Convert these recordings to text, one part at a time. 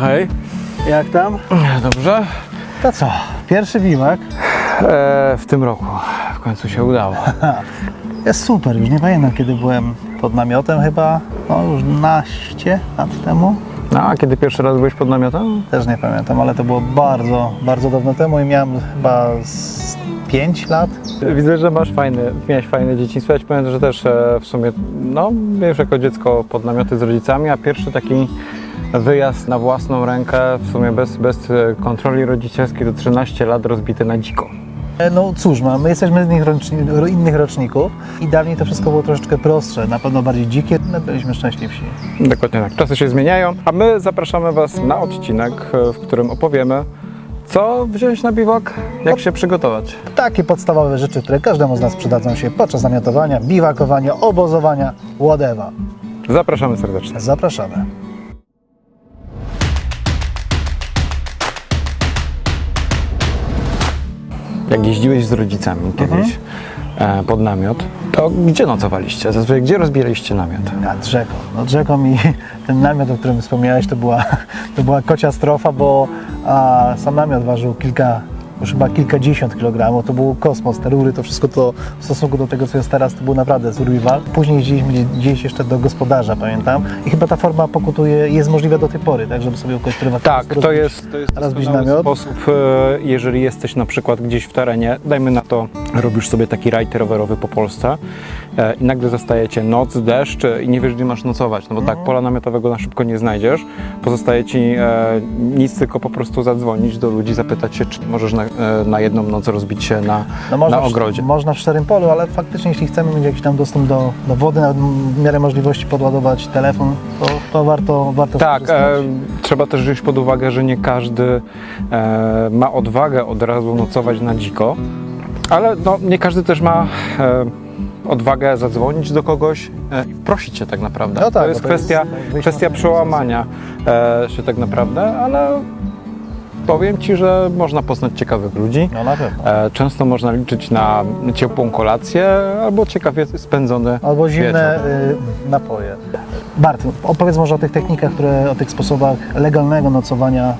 Hej, Jak tam? dobrze? To co? Pierwszy biwak. E, w tym roku w końcu się udało. Jest super, już nie pamiętam kiedy byłem pod namiotem chyba, no już naście lat temu. No, a kiedy pierwszy raz byłeś pod namiotem? Też nie pamiętam, ale to było bardzo, bardzo dawno temu i miałem chyba z 5 lat. Widzę, że masz fajny, miałeś fajne dzieciństwo. Ja ci powiem, że też e, w sumie, no, byłem jako dziecko pod namioty z rodzicami, a pierwszy taki wyjazd na własną rękę, w sumie bez, bez e, kontroli rodzicielskiej, to 13 lat rozbity na dziko. E, No cóż, no, my jesteśmy z innych, roczni, ro- innych roczników i dawniej to wszystko było troszeczkę prostsze, na pewno bardziej dzikie, my byliśmy szczęśliwsi. Dokładnie tak. Czasy się zmieniają, a my zapraszamy Was na odcinek, w którym opowiemy, co wziąć na biwak, jak się przygotować. Takie podstawowe rzeczy, które każdemu z nas przydadzą się podczas namiotowania, biwakowania, obozowania, whatever. Zapraszamy serdecznie. Zapraszamy. Jak jeździłeś z rodzicami kiedyś e, pod namiot, to gdzie nocowaliście? Zazwyczaj gdzie rozbieraliście namiot? Nad rzeką. Nad rzeką i ten namiot, o którym wspomniałeś, to była, to była kocia strofa, bo a, sam namiot ważył kilka, już chyba kilkadziesiąt kilogramów. To był kosmos, te rury, to wszystko to w stosunku do tego, co jest teraz, to był naprawdę survival. Później jeździliśmy gdzieś- jeszcze do gospodarza, pamiętam. I chyba ta forma pokutuje, jest możliwa do tej pory, tak, żeby sobie kogoś prywatnie Tak, to rozbić. jest, to jest rozbić namiot. sposób, e, jeżeli jesteś na przykład gdzieś w terenie, dajmy na to, robisz sobie taki rajd rowerowy po Polsce e, i nagle zastajecie noc, deszcz e, i nie wiesz, gdzie masz nocować, no bo tak, pola namiotowego na szybko nie znajdziesz, pozostaje ci nic, tylko po prostu zadzwonić do ludzi, zapytać się, czy możesz na, na jedną noc rozbić się na, No można, na w- ogrodzie. można w szczerym polu, ale faktycznie jeśli chcemy mieć jakiś tam dostęp do, do wody, nawet w miarę możliwości podładować telefon, to, to warto, warto Tak, e, trzeba też wziąć pod uwagę, że nie każdy e, ma odwagę od razu nocować na dziko, ale no, nie każdy też ma e, odwagę zadzwonić do kogoś e, i prosić się tak naprawdę. No tak, to jest to jest kwestia, kwestia przełamania e, się tak naprawdę, ale powiem Ci, że można poznać ciekawych ludzi. No na pewno. E, Często można liczyć na ciepłą kolację albo ciekawie spędzony Albo zimne wieczór. y, napoje. Bart, opowiedz może o tych technikach, które, o tych sposobach legalnego nocowania.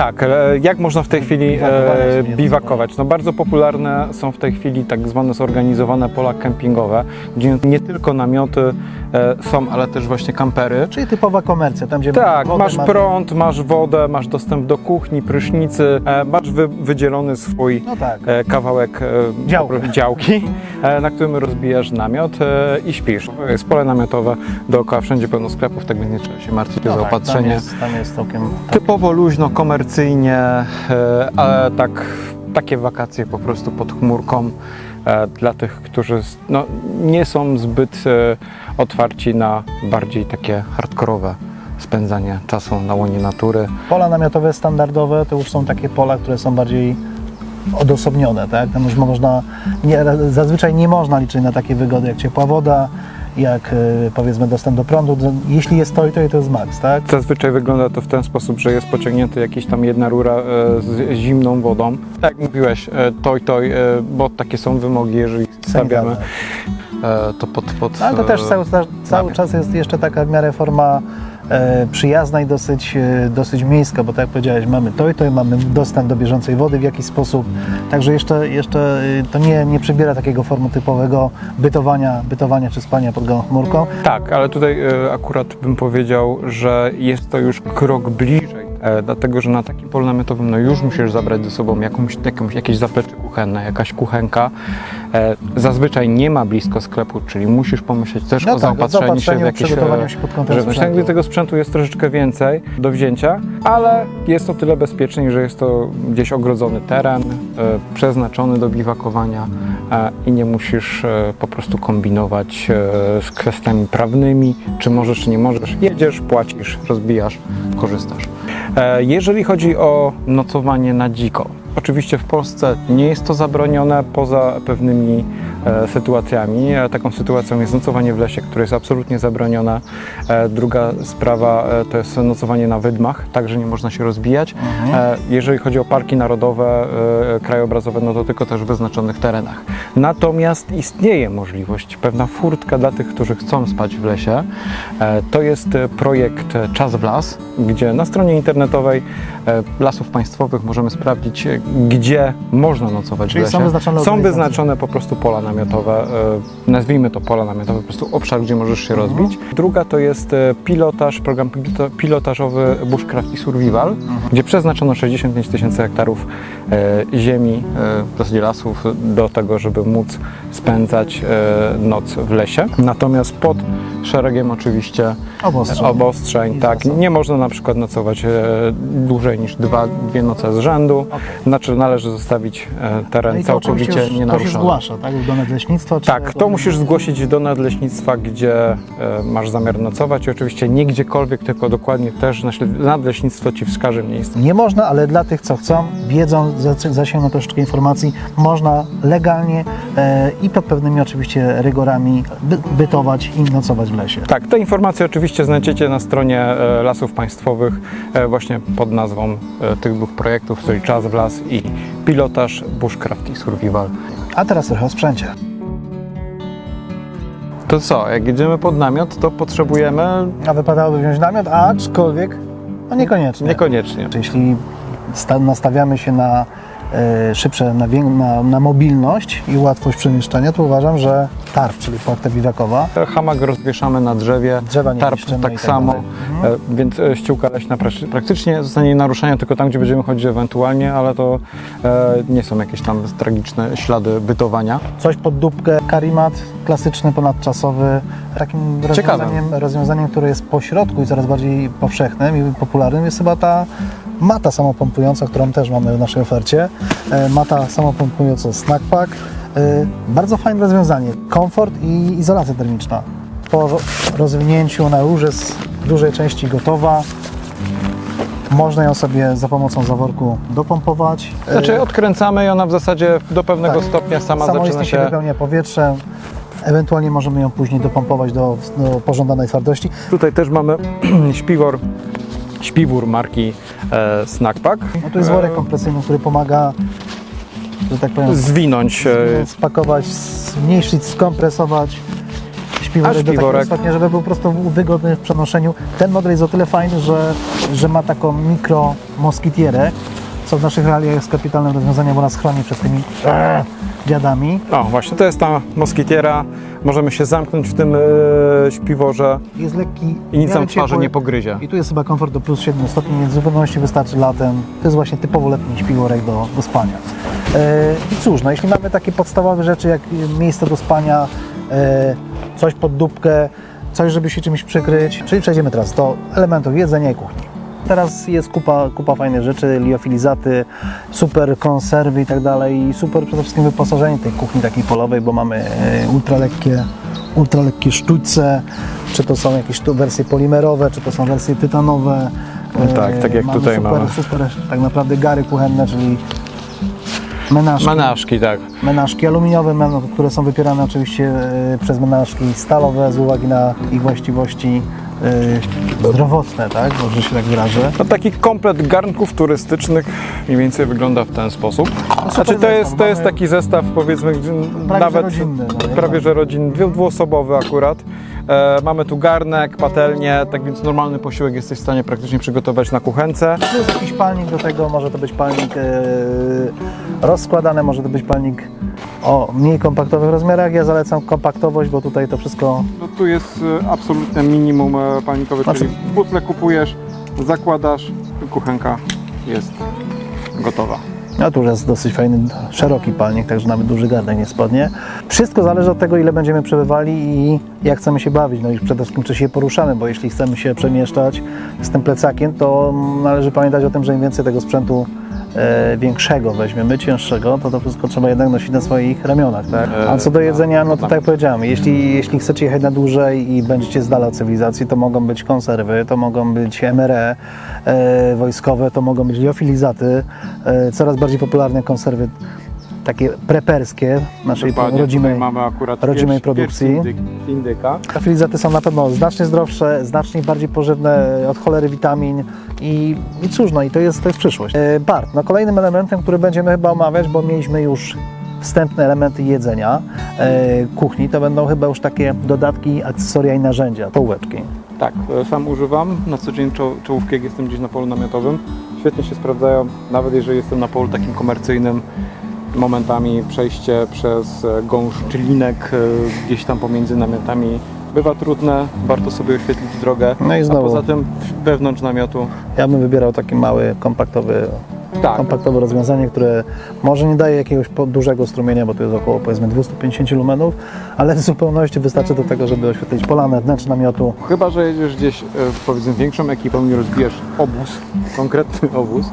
Tak, e, jak można w tej chwili e, sobie biwakować? No bardzo popularne są w tej chwili tak zwane zorganizowane pola kempingowe, gdzie nie tylko namioty e, są, ale też właśnie kampery. Czyli typowa komercja, tam gdzie Tak, wodę masz prąd, masz wodę, masz dostęp do kuchni, prysznicy, masz wy, wydzielony swój No tak. kawałek Działka. działki, na którym rozbijasz namiot i śpisz. Jest pole namiotowe dookoła, wszędzie pełno sklepów, tak więc nie trzeba się martwić No o tak, zaopatrzenie. Tam jest, tam jest całkiem... Typowo luźno, komercyjnie, e, ale tak, takie wakacje po prostu pod chmurką e, dla tych, którzy no, nie są zbyt e, otwarci na bardziej takie hardkorowe spędzanie czasu na łonie natury. Pola namiotowe standardowe to już są takie pola, które są bardziej odosobnione, tak? Tam już można, nie, zazwyczaj nie można liczyć na takie wygody jak ciepła woda, jak y, powiedzmy dostęp do prądu. Jeśli jest to i to, i to jest maks, tak? Zazwyczaj wygląda to w ten sposób, że jest pociągnięty jakiś tam jedna rura e, z zimną wodą. Tak jak mówiłeś, e, toj, toj, e, bo takie są wymogi, jeżeli stawiamy e, to pod... pod ale to też e, cały, cały czas jest jeszcze taka w miarę forma e, przyjazna i dosyć, e, dosyć miejska, bo tak jak powiedziałeś, mamy to i to i mamy dostęp do bieżącej wody w jakiś sposób. Także jeszcze, jeszcze e, to nie, nie przybiera takiego formu typowego bytowania, bytowania czy spania pod gołą chmurką. Tak, ale tutaj e, akurat bym powiedział, że jest to już krok bliżej, e, dlatego że na takim polu namiotowym no już musisz zabrać ze sobą jakąś, jakąś, jakieś zaplecze kuchenne, jakaś kuchenka. E, zazwyczaj nie ma blisko sklepu, czyli musisz pomyśleć też No o tak, zaopatrzeniu się w jakieś e, się pod kątem żywność. sprzętu. Tego sprzętu jest troszeczkę więcej do wzięcia, ale jest to tyle bezpieczniej, że jest to gdzieś ogrodzony teren, e, przeznaczony do biwakowania e, i nie musisz e, po prostu kombinować e, z kwestiami prawnymi, czy możesz, czy nie możesz. Jedziesz, płacisz, rozbijasz, korzystasz. E, Jeżeli chodzi o nocowanie na dziko, oczywiście w Polsce nie jest to zabronione poza pewnymi e, sytuacjami. E, Taką sytuacją jest nocowanie w lesie, które jest absolutnie zabronione. E, Druga sprawa e, to jest nocowanie na wydmach, także nie można się rozbijać. E, Jeżeli chodzi o parki narodowe, e, krajobrazowe, no to tylko też w wyznaczonych terenach. Natomiast istnieje możliwość, pewna furtka dla tych, którzy chcą spać w lesie. E, To jest e, projekt Czas w las, gdzie na stronie internetowej e, Lasów Państwowych możemy sprawdzić, gdzie można nocować Czyli w lesie. są wyznaczone są wyznaczone po prostu pola namiotowe, e, nazwijmy to pola namiotowe, po prostu obszar, gdzie możesz się rozbić. Druga to jest e, pilotaż, program pilota- pilotażowy Bushcraft i Survival, gdzie przeznaczono 65 tysięcy hektarów e, ziemi, w zasadzie lasów, do tego, żeby móc spędzać noc w lesie. Natomiast pod szeregiem oczywiście Obostrzeń. obostrzeń tak, nie można na przykład nocować dłużej niż dwa, dwie noce z rzędu. Znaczy należy zostawić e, teren No i to całkowicie już, to się nienaruszony. zgłasza, tak? Do nadleśnictwa? Tak, to musisz zgłosić do nadleśnictwa, gdzie e, masz zamiar nocować i oczywiście nie gdziekolwiek, tylko dokładnie też nadleśnictwo Ci wskaże miejsce. Nie można, ale dla tych, co chcą, wiedzą, za- zasięgną troszeczkę informacji, można legalnie e, i pod pewnymi oczywiście rygorami by, bytować i nocować w lesie. Tak, te informacje oczywiście znajdziecie na stronie e, Lasów Państwowych właśnie pod nazwą tych dwóch projektów, czyli Czas w las i Pilotaż, Bushcraft i Survival. A teraz trochę o sprzęcie. To co, jak jedziemy pod namiot, to potrzebujemy A wypadałoby wziąć namiot, aczkolwiek no niekoniecznie. niekoniecznie. Jeśli sta- nastawiamy się na szybsze, na, na, na mobilność i łatwość przemieszczania, to uważam, że tarp, czyli płachta biwakowa, Hamak rozwieszamy na drzewie, Drzewa nie tarp tak tak samo, dalej. e, więc e, ściółka leśna praktycznie zostanie naruszenia tylko tam, gdzie będziemy chodzić ewentualnie, ale to e, nie są jakieś tam tragiczne ślady bytowania. coś pod dupkę, karimat klasyczny, ponadczasowy. Takim rozwiązaniem, rozwiązaniem, które jest po środku i coraz bardziej powszechnym i popularnym jest chyba ta mata samopompująca, którą też mamy w naszej ofercie. E, Mata samopompująca Snackpack. E, Bardzo fajne rozwiązanie. Komfort i izolacja termiczna. Po rozwinięciu ona już jest w dużej części gotowa. Można ją sobie za pomocą zaworku dopompować. E, Znaczy odkręcamy i ona w zasadzie do pewnego tak. stopnia sama zaczyna się wypełnia powietrzem. Ewentualnie możemy ją później dopompować do, do pożądanej twardości. Tutaj też mamy śpiwór, śpiwór marki e, Snackpack. No tu jest worek kompresyjny, który pomaga, że tak powiem, Zwinąć e, spakować, zmniejszyć, skompresować śpiworek, do takiego stopnia, żeby był po prostu wygodny w przenoszeniu. Ten model jest o tyle fajny, że, że ma taką mikro moskitierę, co w naszych realiach jest kapitalnym rozwiązaniem, bo nas chroni przed tymi e, dziadami. O, właśnie, to jest ta moskitiera. Możemy się zamknąć w tym e, śpiworze Jest lekki, i nic w miarę nam twarzy ciepły. nie pogryzie. I tu jest chyba komfort do plus 7 stopni, więc w zupełności wystarczy latem. To jest właśnie typowo letni śpiworek do, do spania. E, I cóż, no jeśli mamy takie podstawowe rzeczy jak e, miejsce do spania, e, coś pod dupkę, coś, żeby się czymś przykryć, czyli przejdziemy teraz do elementów jedzenia i kuchni. Teraz jest kupa, kupa fajnych rzeczy, liofilizaty, super konserwy i tak dalej. I super przede wszystkim wyposażenie tej kuchni takiej polowej, bo mamy e, ultralekkie, ultralekkie sztućce, czy to są jakieś tu wersje polimerowe, czy to są wersje tytanowe. E, Tak, tak jak tutaj super, mamy. Super, tak naprawdę gary kuchenne, czyli menażki. Menażki, tak. Menażki aluminiowe, które są wypierane oczywiście e, przez menażki stalowe z uwagi na ich właściwości e, zdrowotne, tak? Może się tak wyrażę. No, taki komplet garnków turystycznych mniej więcej wygląda w ten sposób. Znaczy to jest, to jest taki zestaw powiedzmy Prawie, nawet że rodzinny. No, prawie że rodzinny, dwu- dwuosobowy akurat. E, mamy tu garnek, patelnię, tak więc normalny posiłek jesteś w stanie praktycznie przygotować na kuchence. Plus jakiś palnik do tego, może to być palnik e, rozskładany, może to być palnik o mniej kompaktowych rozmiarach. Ja zalecam kompaktowość, bo tutaj to wszystko No tu jest e, absolutne minimum e, palnikowe, Znaczy- czyli butle kupujesz, zakładasz, kuchenka jest gotowa. No tu już jest dosyć fajny, szeroki palnik, także nawet duży garnek nie spodnie. Wszystko zależy od tego, ile będziemy przebywali i jak chcemy się bawić. No i przede wszystkim, czy się poruszamy, bo jeśli chcemy się przemieszczać z tym plecakiem, to należy pamiętać o tym, że im więcej tego sprzętu e, większego weźmiemy, cięższego, to to wszystko trzeba jednak nosić na swoich ramionach, tak? A co do jedzenia, no to tak jak powiedziałem, jeśli, jeśli chcecie jechać na dłużej i będziecie z dala od cywilizacji, to mogą być konserwy, to mogą być MRE e, wojskowe, to mogą być liofilizaty, e, coraz bardziej popularne konserwy takie preperskie naszej Dokładnie, rodzimej. mamy akurat rodzimej produkcji. indyk, indyka. Są na pewno znacznie zdrowsze, znacznie bardziej pożywne od cholery witamin i, i cóż, no i to jest, to jest przyszłość. E, Bart, no kolejnym elementem, który będziemy chyba omawiać, bo mieliśmy już wstępne elementy jedzenia e, kuchni, to będą chyba już takie dodatki, akcesoria i narzędzia, półeczki. Tak, e, sam używam na co dzień czo- czołówki, jak jestem gdzieś na polu namiotowym. Świetnie się sprawdzają, nawet jeżeli jestem na polu takim komercyjnym. Momentami przejście przez e, gąszcz czy linek e, gdzieś tam pomiędzy namiotami bywa trudne, warto sobie oświetlić drogę. No i A znowu, poza tym wewnątrz namiotu, ja bym wybierał taki mały, kompaktowy, tak, kompaktowe rozwiązanie, które może nie daje jakiegoś dużego strumienia, bo to jest około powiedzmy 250 lumenów, ale w zupełności wystarczy do tego, żeby oświetlić polanę, wnętrze namiotu. Chyba, że jedziesz gdzieś e, powiedzmy większą ekipą i rozbijesz obóz, konkretny obóz,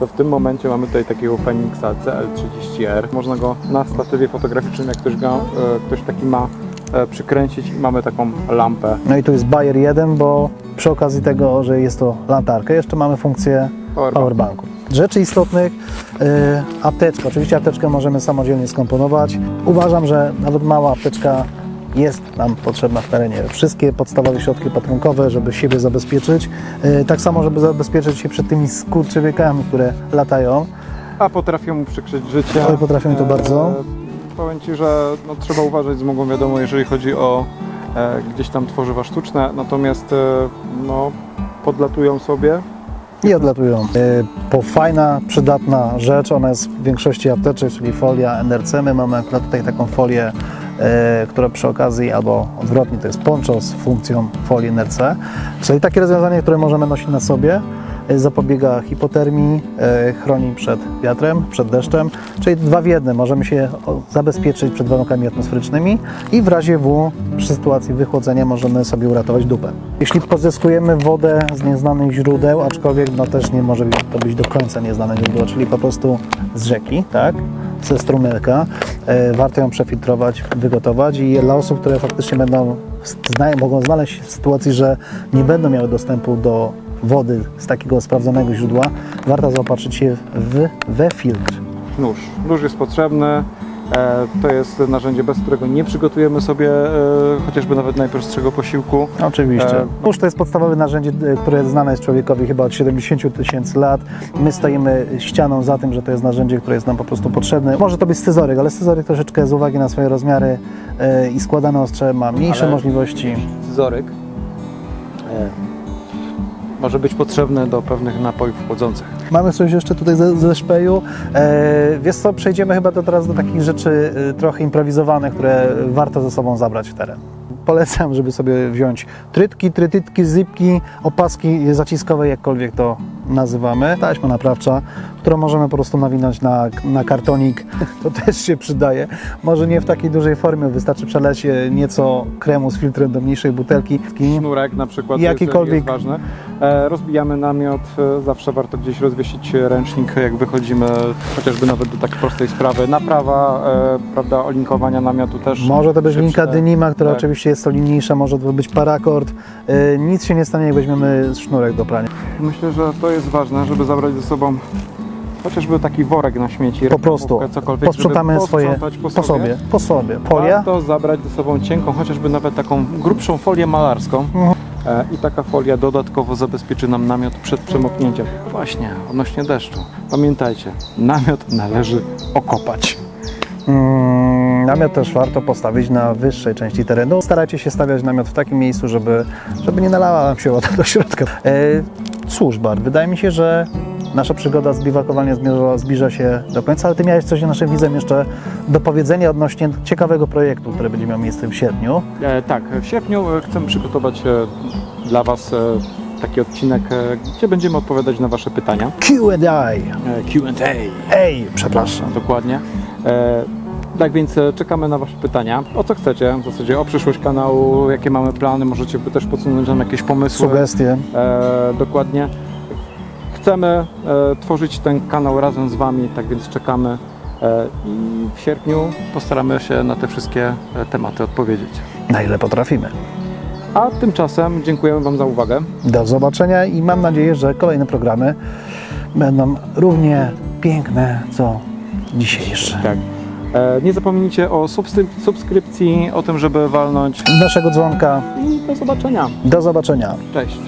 to w tym momencie mamy tutaj takiego Phoenixa CL30R. Można go na statywie fotograficznym, jak ktoś, go, e, ktoś taki ma, e, przykręcić i mamy taką lampę No i tu jest Bayer 1, bo przy okazji tego, że jest to latarka, jeszcze mamy funkcję powerbank. powerbanku. Rzeczy istotnych, yy, apteczka. Oczywiście apteczkę możemy samodzielnie skomponować. Uważam, że nawet mała apteczka jest nam potrzebna w terenie. Wszystkie podstawowe środki opatrunkowe, żeby siebie zabezpieczyć. Yy, tak samo, żeby zabezpieczyć się przed tymi skurczywiekami, które latają. A potrafią mu przykryć życie. Oj, potrafią to bardzo. Powiem Ci, że no, trzeba uważać z mogą wiadomo, jeżeli chodzi o e, gdzieś tam tworzywa sztuczne, natomiast e, no, podlatują sobie. i odlatują. E, Po fajna, przydatna rzecz, ona jest w większości apteczek, czyli folia NRC. My mamy akurat tutaj taką folię, e, która przy okazji, albo odwrotnie, to jest poncho z funkcją folii NRC. Czyli takie rozwiązanie, które możemy nosić na sobie, e, zapobiega hipotermii, e, chroni przed wiatrem, przed deszczem, czyli dwa w jednym. Możemy się zabezpieczyć przed warunkami atmosferycznymi i w razie W, przy sytuacji wychłodzenia, możemy sobie uratować dupę. Jeśli pozyskujemy wodę z nieznanych źródeł, aczkolwiek no też nie może to być do końca nieznane źródło, czyli po prostu z rzeki, tak? Ze strumelka. E, warto ją przefiltrować, wygotować i dla osób, które faktycznie będą, mogą znaleźć się w sytuacji, że nie będą miały dostępu do wody z takiego sprawdzonego źródła, warto zaopatrzyć się w, we filtr. Nóż. Nóż jest potrzebny. E, to jest narzędzie, bez którego nie przygotujemy sobie e, chociażby nawet najprostszego posiłku. Oczywiście. E, Nóż to jest podstawowe narzędzie, e, które znane jest człowiekowi chyba od 70 tysięcy lat. My stoimy ścianą za tym, że to jest narzędzie, które jest nam po prostu potrzebne. Może to być scyzoryk, ale scyzoryk troszeczkę z uwagi na swoje rozmiary e, i składane ostrze ma mniejsze Ale- możliwości. Scyzoryk e, może być potrzebny do pewnych napojów chłodzących. Mamy coś jeszcze tutaj ze, ze szpeju. E, wiesz co, przejdziemy chyba do, teraz do takich rzeczy e, trochę improwizowanych, które warto ze sobą zabrać w teren. Polecam, żeby sobie wziąć trytki, trytytki, zypki, opaski zaciskowe, jakkolwiek to nazywamy. Taśma naprawcza, którą możemy po prostu nawinąć na, na kartonik. To też się przydaje. Może nie w takiej dużej formie, wystarczy przeleć e, nieco kremu z filtrem do mniejszej butelki. Sznurek na przykład Jakikolwiek- jest, jest ważny. E, rozbijamy namiot, e, zawsze warto gdzieś rozwiesić ręcznik, jak wychodzimy, chociażby nawet do tak prostej sprawy. Naprawa, e, prawda, olinkowania namiotu też. Może to być linka. Dynima, która Tak. oczywiście jest to linijsza, może to być parakord. Nic się nie stanie, jak weźmiemy sznurek do prania. Myślę, że to jest ważne, żeby zabrać ze sobą chociażby taki worek na śmieci, Po prostu posprzątamy swoje po, po sobie, po sobie. Folia, Warto zabrać ze sobą cienką, chociażby nawet taką grubszą folię malarską. Mhm. E, I taka folia dodatkowo zabezpieczy nam namiot przed przemoknięciem. Właśnie, odnośnie deszczu. Pamiętajcie, namiot należy okopać. Mm, namiot też warto postawić na wyższej części terenu. Starajcie się stawiać namiot w takim miejscu, żeby, żeby nie nalała nam się woda do środka. E, cóż, Bart, wydaje mi się, że nasza przygoda z biwakowaniem zbliża, zbliża się do końca, ale Ty miałeś coś naszym widzom jeszcze do powiedzenia odnośnie ciekawego projektu, który będzie miał miejsce w sierpniu. E, tak, w sierpniu e, chcemy przygotować e, dla Was e, taki odcinek, e, gdzie będziemy odpowiadać na Wasze pytania. Q&A. E, Q&A. Ej, przepraszam. Dokładnie. E, tak więc e, czekamy na Wasze pytania. O co chcecie? W zasadzie o przyszłość kanału, jakie mamy plany, możecie też podsunąć nam jakieś pomysły. Sugestie. E, dokładnie. Chcemy e, tworzyć ten kanał razem z Wami, tak więc czekamy e, i w sierpniu postaramy się na te wszystkie e, tematy odpowiedzieć. Na ile potrafimy. A tymczasem dziękujemy Wam za uwagę. Do zobaczenia i mam nadzieję, że kolejne programy będą równie piękne, co dzisiaj jeszcze. Tak. Nie zapomnijcie o subskryp- subskrypcji, o tym, żeby walnąć Naszego dzwonka. i do zobaczenia. Do zobaczenia. Cześć.